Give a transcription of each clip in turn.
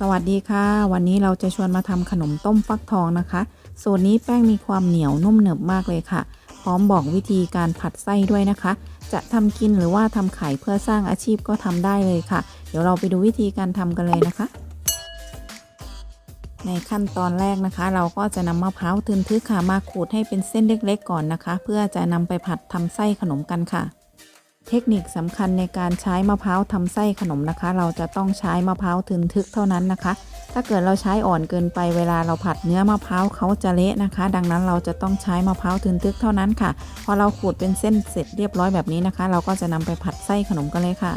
สวัสดีค่ะ วันนี้เราจะชวนมาทำขนมต้มฟักทองนะคะ สูตรนี้แป้งมีความเหนียวนุ่มหนึบมากเลยค่ะ พร้อมบอกวิธีการผัดไส้ด้วยนะคะ จะทำกินหรือว่าทำขายเพื่อสร้างอาชีพก็ทำได้เลยค่ะ เดี๋ยวเราไปดูวิธีการทำกันเลยนะคะ ในขั้นตอนแรกนะคะ เราก็จะนำมะพร้าวทึนทึกค่ะมาขูดให้เป็นเส้นเล็กๆก่อนนะคะ เพื่อจะนำไปผัดทำไส้ขนมกันค่ะ เทคนิคสำคัญในการใช้มะพร้าวทำไส้ขนมนะคะ เราจะต้องใช้มะพร้าวทึนทึกเท่านั้นนะคะ ถ้าเกิดเราใช้อ่อนเกินไปเวลาเราผัดเนื้อมะพร้าวเขาจะเละนะคะ ดังนั้นเราจะต้องใช้มะพร้าวทึนทึกเท่านั้นค่ะ พอเราขูดเป็นเส้นเสร็จเรียบร้อยแบบนี้นะคะ เราก็จะนำไปผัดไส้ขนมกันเลยค่ะ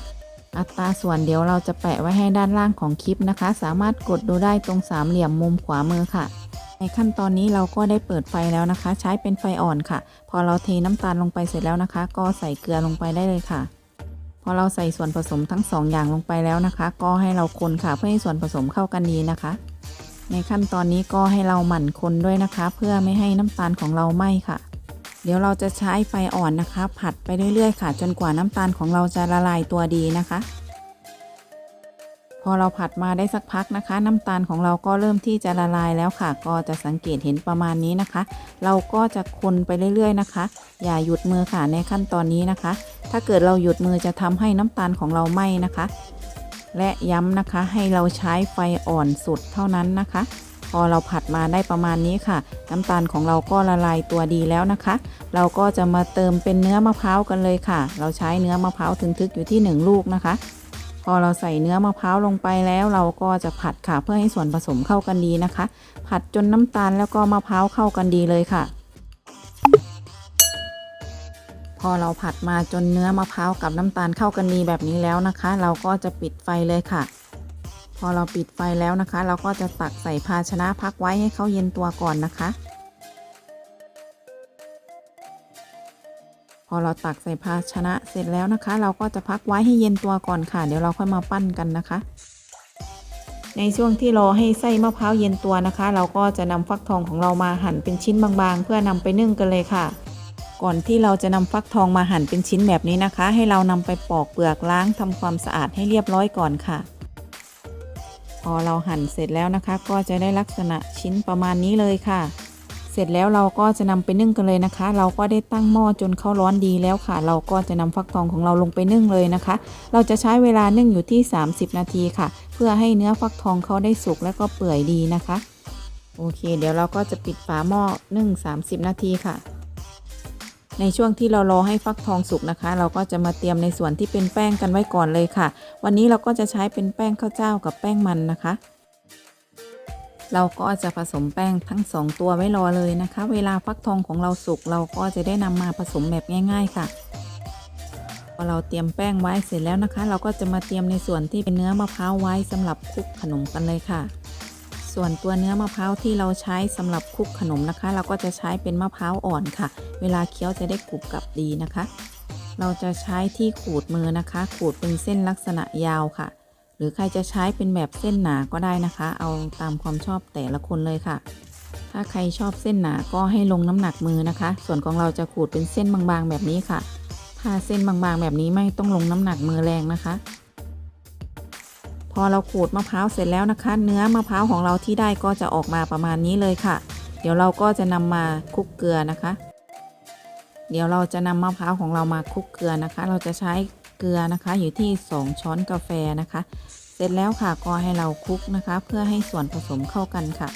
อัตราส่วนเดี๋ยวเราจะแปะไว้ให้ด้านล่างของคลิปนะคะ สามารถกดดูได้ตรงสามเหลี่ยมมุมขวามือค่ะ ในขั้นตอนนี้เราก็ได้เปิดไฟแล้วนะคะ ใช้เป็นไฟอ่อนค่ะ พอเราเทน้ำตาลลงไปเสร็จแล้วนะคะ ก็ใส่เกลือลงไปได้เลยค่ะ พอเราใส่ส่วนผสมทั้งสองอย่างลงไปแล้วนะคะ ก็ให้เราคนค่ะเพื่อให้ส่วนผสมเข้ากันดีนะคะ ในขั้นตอนนี้ก็ให้เราหมั่นคนด้วยนะคะ เพื่อไม่ให้น้ำตาลของเราไหม้ค่ะ เดี๋ยวเราจะใช้ไฟอ่อนนะคะ ผัดไปเรื่อยๆค่ะ จนกว่าน้ำตาลของเราจะละลายตัวดีนะคะ พอเราผัดมาได้สักพักนะคะ น้ำตาลของเราก็เริ่มที่จะละลายแล้วค่ะ ก็จะสังเกตเห็นประมาณนี้นะคะ เราก็จะคนไปเรื่อยๆนะคะ อย่าหยุดมือค่ะในขั้นตอนนี้นะคะ ถ้าเกิดเราหยุดมือจะทำให้น้ำตาลของเราไหม้นะคะ และย้ำนะคะให้เราใช้ไฟอ่อนสุดเท่านั้นนะคะ พอเราผัดมาได้ประมาณนี้ค่ะ น้ำตาลของเราก็ละลายตัวดีแล้วนะคะ เราก็จะมาเติมเป็นเนื้อมะพร้าวกันเลยค่ะ เราใช้เนื้อมะพร้าวถึงทึกอยู่ที่ 1 ลูกนะคะ อเราใส่เนื้อมะพร้าวลงไปแล้วเราก็จะผัดค่ะ เพื่อให้ส่วนผสมเข้ากันดีนะคะ ผัดจนน้ำตาลแล้วก็มะพร้าวเข้ากันดีเลยค่ะ พอเราผัดมาจนเนื้อมะพร้าวกับน้ำตาลเข้ากันดีแบบนี้แล้วนะคะ เราก็จะปิดไฟเลยค่ะ พอเราปิดไฟแล้วนะคะ เราก็จะตักใส่ภาชนะพักไว้ให้เขาเย็นตัวก่อนนะคะ พอเราตักใส่ภาชนะเสร็จแล้วนะคะ เราก็จะพักไว้ให้เย็นตัวก่อนค่ะ เดี๋ยวเราค่อยมาปั้นกันนะคะ ในช่วงที่รอให้ไส้มะพร้าวเย็นตัวนะคะ เราก็จะนำฟักทองของเรามาหั่นเป็นชิ้นบางๆ เพื่อนำไปนึ่งกันเลยค่ะ ก่อนที่เราจะนำฟักทองมาหั่นเป็นชิ้นแบบนี้นะคะ ให้เรานำไปปอกเปลือกล้างทำความสะอาดให้เรียบร้อยก่อนค่ะ พอเราหั่นเสร็จแล้วนะคะ ก็จะได้ลักษณะชิ้นประมาณนี้เลยค่ะ ร็จแล้วเราก็จะนำไปนึ่งกันเลยนะคะ เราก็ได้ตั้งหม้อจนเขาร้อนดีแล้วค่ะ เราก็จะนำฟักทองของเราลงไปนึ่งเลยนะคะ เราจะใช้เวลานึ่งอยู่ที่ 30 นาทีค่ะ เพื่อให้เนื้อฟักทองเขาได้สุกและก็เปื่อยดีนะคะ โอเค เดี๋ยวเราก็จะปิดฝาหม้อนึ่ง 30 นาทีค่ะ ในช่วงที่เรารอให้ฟักทองสุกนะคะ เราก็จะมาเตรียมในส่วนที่เป็นแป้งกันไว้ก่อนเลยค่ะ วันนี้เราก็จะใช้เป็นแป้งข้าวเจ้ากับแป้งมันนะคะ เราก็จะผสมแป้งทั้งสองตัวไว้รอเลยนะคะ เวลาฟักทองของเราสุกเราก็จะได้นำมาผสมแบบง่าย ๆค่ะพอเราเตรียมแป้งไว้เสร็จแล้วนะคะ เราก็จะมาเตรียมในส่วนที่เป็นเนื้อมะพร้าวไว้สำหรับคลุกขนมกันเลยค่ะ ส่วนตัวเนื้อมะพร้าวที่เราใช้สำหรับคลุกขนมนะคะ เราก็จะใช้เป็นมะพร้าวอ่อนค่ะ เวลาเคี้ยวจะได้กรุบกรับดีนะคะ เราจะใช้ที่ขูดมือนะคะ ขูดเป็นเส้นลักษณะยาวค่ะ หรือใครจะใช้เป็นแบบเส้นหนาก็ได้นะคะ เอาตามความชอบแต่ละคนเลยค่ะ ถ้าใครชอบเส้นหนาก็ให้ลงน้ำหนักมือนะคะ ส่วนของเราจะขูดเป็นเส้นบางๆแบบนี้ค่ะ ถ้าเส้นบางๆแบบนี้ไม่ต้องลงน้ำหนักมือแรงนะคะ พอเราขูดมะพร้าวเสร็จแล้วนะคะ เนื้อมะพร้าวของเราที่ได้ก็จะออกมาประมาณนี้เลยค่ะ เดี๋ยวเราก็จะนำมาคลุกเกลือนะคะ เดี๋ยวเราจะนำมะพร้าวของเรามาคลุกเกลือนะคะ เราจะใช้ เกลือนะคะ อยู่ที่ 2 ช้อนกาแฟนะคะ เสร็จแล้วค่ะก็ให้เราคลุกนะคะ เพื่อให้ส่วนผสมเข้ากันค่ะ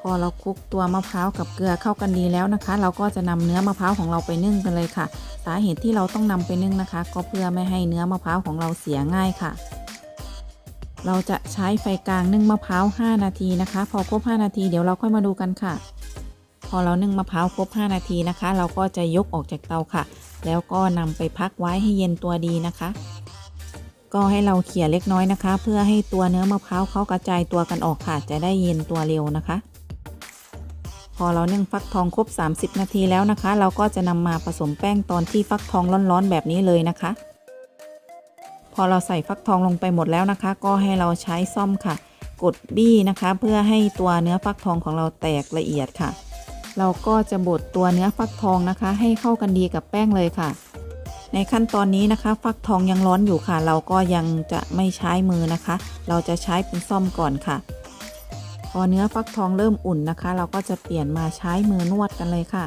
พอเราคลุกตัวมะพร้าวกับเกลือเข้ากันดีแล้วนะคะ เราก็จะนำเนื้อมะพร้าวของเราไปนึ่งกันเลยค่ะ สาเหตุที่เราต้องนำไปนึ่งนะคะ ก็เพื่อไม่ให้เนื้อมะพร้าวของเราเสียง่ายค่ะเราจะใช้ไฟกลางนึ่งมะพร้าว 5 นาทีนะคะ พอครบ 5 นาทีเดี๋ยวเราค่อยมาดูกันค่ะ พอเรานึ่งมะพร้าวครบ 5 นาทีนะคะ เราก็จะยกออกจากเตาค่ะ แล้วก็นำไปพักไว้ให้เย็นตัวดีนะคะ ก็ให้เราเขี่ยเล็กน้อยนะคะ เพื่อให้ตัวเนื้อมะพร้าวเขากระจายตัวกันออกค่ะ จะได้เย็นตัวเร็วนะคะ พอเรานึ่งฟักทองครบ 30 นาทีแล้วนะคะ เราก็จะนำมาผสมแป้งตอนที่ฟักทองร้อนๆแบบนี้เลยนะคะ พอเราใส่ฟักทองลงไปหมดแล้วนะคะ ก็ให้เราใช้ซ่อมค่ะ กดบี้นะคะ เพื่อให้ตัวเนื้อฟักทองของเราแตกละเอียดค่ะ เราก็จะบดตัวเนื้อฟักทองนะคะ ให้เข้ากันดีกับแป้งเลยค่ะ ในขั้นตอนนี้นะคะ ฟักทองยังร้อนอยู่ค่ะ เราก็ยังจะไม่ใช้มือนะคะ เราจะใช้เป็นซ่อมก่อนค่ะ พอเนื้อฟักทองเริ่มอุ่นนะคะ เราก็จะเปลี่ยนมาใช้มือนวดกันเลยค่ะ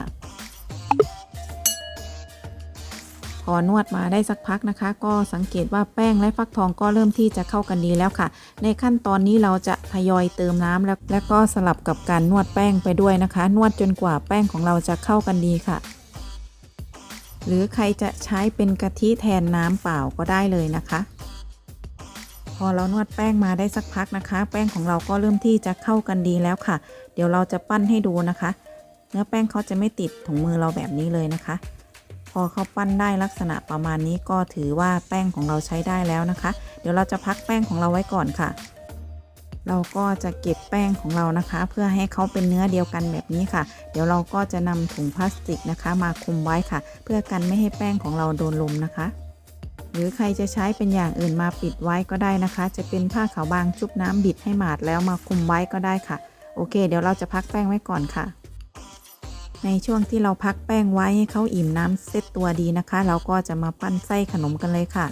พอนวดมาได้สักพักนะคะ ก็สังเกตว่าแป้งและฟักทองก็เริ่มที่จะเข้ากันดีแล้วค่ะ ในขั้นตอนนี้เราจะทยอยเติมน้ำแล้วและก็สลับกับการนวดแป้งไปด้วยนะคะ นวดจนกว่าแป้งของเราจะเข้ากันดีค่ะ หรือใครจะใช้เป็นกะทิแทนน้ำเปล่าก็ได้เลยนะคะพอเรานวดแป้งมาได้สักพักนะคะ แป้งของเราก็เริ่มที่จะเข้ากันดีแล้วค่ะ เดี๋ยวเราจะปั้นให้ดูนะคะ เนื้อแป้งเขาจะไม่ติดถุงมือเราแบบนี้เลยนะคะ พอเขาปั้นได้ลักษณะประมาณนี้ก็ถือว่าแป้งของเราใช้ได้แล้วนะคะ เดี๋ยวเราจะพักแป้งของเราไว้ก่อนค่ะ เราก็จะเก็บแป้งของเรานะคะ เพื่อให้เขาเป็นเนื้อเดียวกันแบบนี้ค่ะ เดี๋ยวเราก็จะนำถุงพลาสติกนะคะ มาคลุมไว้ค่ะ เพื่อกันไม่ให้แป้งของเราโดนลมนะคะหรือใครจะใช้เป็นอย่างอื่นมาปิดไว้ก็ได้นะคะ จะเป็นผ้าขาวบางชุบน้ำบิดให้หมาดแล้วมาคลุมไว้ก็ได้ค่ะ โอเค เดี๋ยวเราจะพักแป้งไว้ก่อนค่ะ ในช่วงที่เราพักแป้งไว้ให้เขาอิ่มน้ำเซตตัวดีนะคะ เราก็จะมาปั้นไส้ขนมกันเลยค่ะ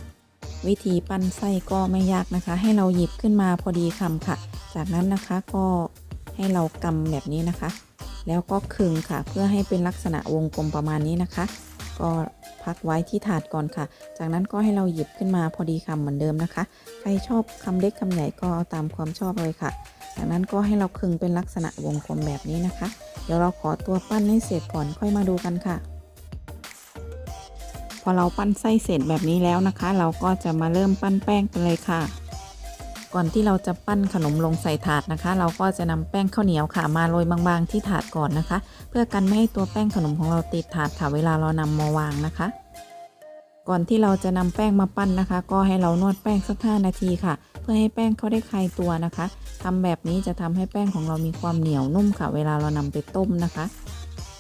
วิธีปั้นไส้ก็ไม่ยากนะคะ ให้เราหยิบขึ้นมาพอดีคำค่ะ จากนั้นนะคะก็ให้เรากำแบบนี้นะคะ แล้วก็คึงค่ะ เพื่อให้เป็นลักษณะวงกลมประมาณนี้นะคะ ก็พักไว้ที่ถาดก่อนค่ะ จากนั้นก็ให้เราหยิบขึ้นมาพอดีคำเหมือนเดิมนะคะ ใครชอบคำเล็กคำใหญ่ก็เอาตามความชอบเลยค่ะ จากนั้นก็ให้เราคึงเป็นลักษณะวงกลมแบบนี้นะคะ เดี๋ยวเราขอตัวปั้นให้เสร็จก่อนค่อยมาดูกันค่ะ พอเราปั้นไส้เสร็จแบบนี้แล้วนะคะ เราก็จะมาเริ่มปั้นแป้งกันเลยค่ะ ก่อนที่เราจะปั้นขนมลงใส่ถาดนะคะ เราก็จะนำแป้งข้าวเหนียวค่ะ มาโรยบางๆที่ถาดก่อนนะคะ เพื่อกันไม่ให้ตัวแป้งขนมของเราติดถาดค่ะ เวลาเรานำมาวางนะคะก่อนที่เราจะนำแป้งมาปั้นนะคะ ก็ให้เรานวดแป้งสัก5นาทีค่ะ เพื่อให้แป้งเขาได้คลายตัวนะคะ ทำแบบนี้จะทำให้แป้งของเรามีความเหนียวนุ่มค่ะ เวลาเรานำไปต้มนะคะ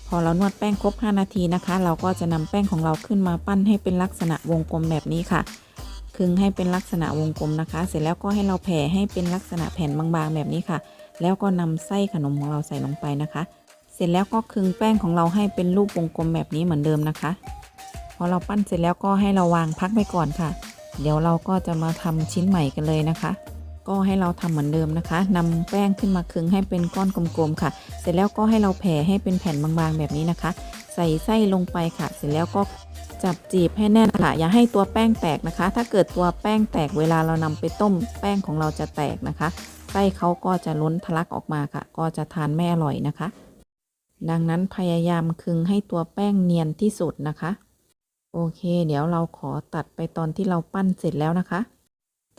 พอเรานวดแป้งครบ 5 นาทีนะคะ เราก็จะนำแป้งของเราขึ้นมาปั้นให้เป็นลักษณะวงกลมแบบนี้ค่ะคึงให้เป็นลักษณะวงกลมนะคะ เสร็จแล้วก็ให้เราแผ่ให้เป็นลักษณะแผ่นบางๆแบบนี้ค่ะ แล้วก็นำไส้ขนมของเราใส่ลงไปนะคะ เสร็จแล้วก็คึงแป้งของเราให้เป็นรูปวงกลมแบบนี้เหมือนเดิมนะคะ พอเราปั้นเสร็จแล้วก็ให้เราวางพักไว้ก่อนค่ะ เดี๋ยวเราก็จะมาทำชิ้นใหม่กันเลยนะคะ ก็ให้เราทำเหมือนเดิมนะคะนำแป้งขึ้นมาคึงให้เป็นก้อนกลมๆค่ะ เสร็จแล้วก็ให้เราแผ่ให้เป็นแผ่นบางๆแบบนี้นะคะ ใส่ไส้ลงไปค่ะ เสร็จแล้วก็จับจีบให้แน่นค่ะ อย่าให้ตัวแป้งแตกนะคะ ถ้าเกิดตัวแป้งแตกเวลาเรานำไปต้ม แป้งของเราจะแตกนะคะไส้เขาก็จะล้นทะลักออกมาค่ะ ก็จะทานไม่อร่อยนะคะ ดังนั้นพยายามคึงให้ตัวแป้งเนียนที่สุดนะคะ โอเค เดี๋ยวเราขอตัดไปตอนที่เราปั้นเสร็จแล้วนะคะ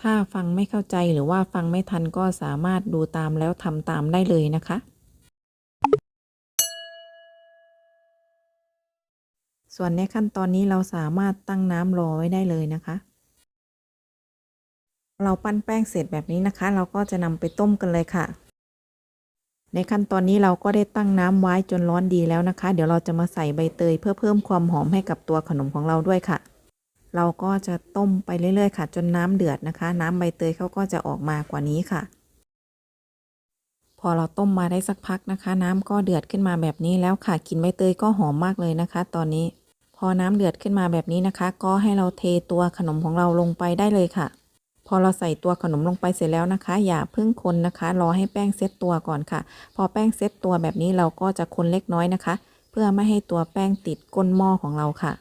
ถ้าฟังไม่เข้าใจหรือว่าฟังไม่ทันก็สามารถดูตามแล้วทำตามได้เลยนะคะ ส่วนในขั้นตอนนี้เราสามารถตั้งน้ำรอไว้ได้เลยนะคะ เราปั้นแป้งเสร็จแบบนี้นะคะ เราก็จะนำไปต้มกันเลยค่ะ ในขั้นตอนนี้เราก็ได้ตั้งน้ำไว้จนร้อนดีแล้วนะคะ เดี๋ยวเราจะมาใส่ใบเตยเพื่อเพิ่มความหอมให้กับตัวขนมของเราด้วยค่ะ เราก็จะต้มไปเรื่อยๆค่ะ จนน้ำเดือดนะคะ น้ำใบเตยเขาก็จะออกมากว่านี้ค่ะ พอเราต้มมาได้สักพักนะคะ น้ำก็เดือดขึ้นมาแบบนี้แล้วค่ะกลิ่นใบเตยก็หอมมากเลยนะคะ ตอนนี้ พอน้ำเดือดขึ้นมาแบบนี้นะคะ ก็ให้เราเทตัวขนมของเราลงไปได้เลยค่ะ พอเราใส่ตัวขนมลงไปเสร็จแล้วนะคะ อย่าเพิ่งคนนะคะ รอให้แป้งเซตตัวก่อนค่ะ พอแป้งเซตตัวแบบนี้เราก็จะคนเล็กน้อยนะคะ เพื่อไม่ให้ตัวแป้งติดก้นหม้อของเราค่ะ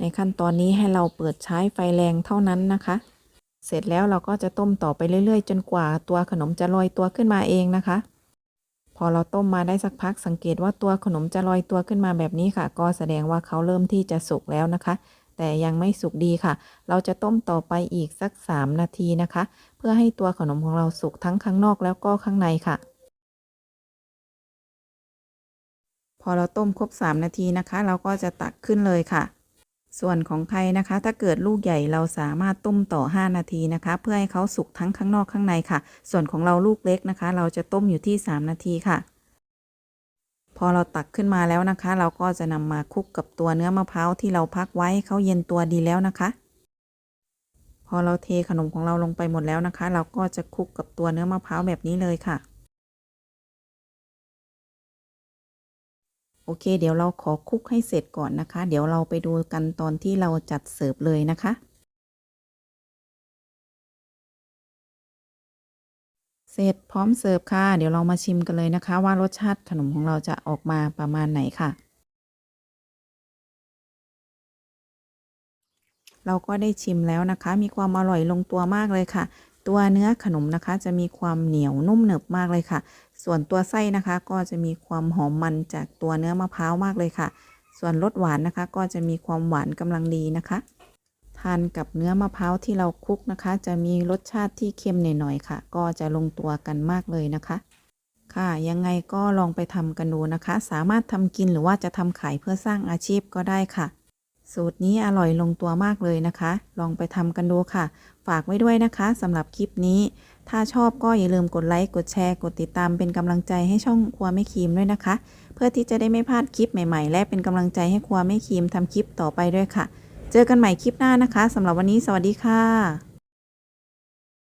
ในขั้นตอนนี้ให้เราเปิดใช้ไฟแรงเท่านั้นนะคะ เสร็จแล้วเราก็จะต้มต่อไปเรื่อย ๆ จนกว่าตัวขนมจะลอยตัวขึ้นมาเองนะคะ พอเราต้มมาได้สักพักสังเกตว่าตัวขนมจะลอยตัวขึ้นมาแบบนี้ค่ะ ก็แสดงว่าเขาเริ่มที่จะสุกแล้วนะคะ แต่ยังไม่สุกดีค่ะ เราจะต้มต่อไปอีกสัก 3 นาทีนะคะ เพื่อให้ตัวขนมของเราสุกทั้งข้างนอกแล้วก็ข้างในค่ะพอเราต้มครบ 3 นาทีนะคะ เราก็จะตักขึ้นเลยค่ะ ส่วนของใครนะคะ ถ้าเกิดลูกใหญ่เราสามารถต้มต่อ 5 นาทีนะคะ เพื่อให้เขาสุกทั้งข้างนอกข้างในค่ะ ส่วนของเราลูกเล็กนะคะ เราจะต้มอยู่ที่ 3 นาทีค่ะ พอเราตักขึ้นมาแล้วนะคะ เราก็จะนำมาคลุกกับตัวเนื้อมะพร้าวที่เราพักไว้เขาเย็นตัวดีแล้วนะคะ พอเราเทขนมของเราลงไปหมดแล้วนะคะ เราก็จะคลุกกับตัวเนื้อมะพร้าวแบบนี้เลยค่ะ โอเค เดี๋ยวเราขอคลุกให้เสร็จก่อนนะคะ เดี๋ยวเราไปดูกันตอนที่เราจัดเสิร์ฟเลยนะคะ เสร็จพร้อมเสิร์ฟค่ะ เดี๋ยวเรามาชิมกันเลยนะคะ ว่ารสชาติขนมของเราจะออกมาประมาณไหนค่ะเราก็ได้ชิมแล้วนะคะ มีความอร่อยลงตัวมากเลยค่ะ ตัวเนื้อขนมนะคะ จะมีความเหนียวนุ่มหนึบมากเลยค่ะ ส่วนตัวไส้นะคะ ก็จะมีความหอมมันจากตัวเนื้อมะพร้าวมากเลยค่ะ ส่วนรสหวานนะคะ ก็จะมีความหวานกำลังดีนะคะ ทานกับเนื้อมะพร้าวที่เราคลุกนะคะ จะมีรสชาติที่เค็มหน่อยๆค่ะ ก็จะลงตัวกันมากเลยนะคะค่ะยังไงก็ลองไปทำกันดูนะคะ สามารถทำกินหรือว่าจะทำขายเพื่อสร้างอาชีพก็ได้ค่ะ สูตรนี้อร่อยลงตัวมากเลยนะคะ ลองไปทำกันดูค่ะ ฝากไว้ด้วยนะคะสำหรับคลิปนี้ ถ้าชอบก็อย่าลืมกดไลค์ กดแชร์ กดติดตามเป็นกำลังใจให้ช่องครัวไม่ครีมด้วยนะคะ เพื่อที่จะได้ไม่พลาดคลิปใหม่ๆ และเป็นกำลังใจให้ครัวไม่ครีมทำคลิปต่อไปด้วยค่ะ เจอกันใหม่คลิปหน้านะคะสำหรับวันนี้สวัสดีค่ะ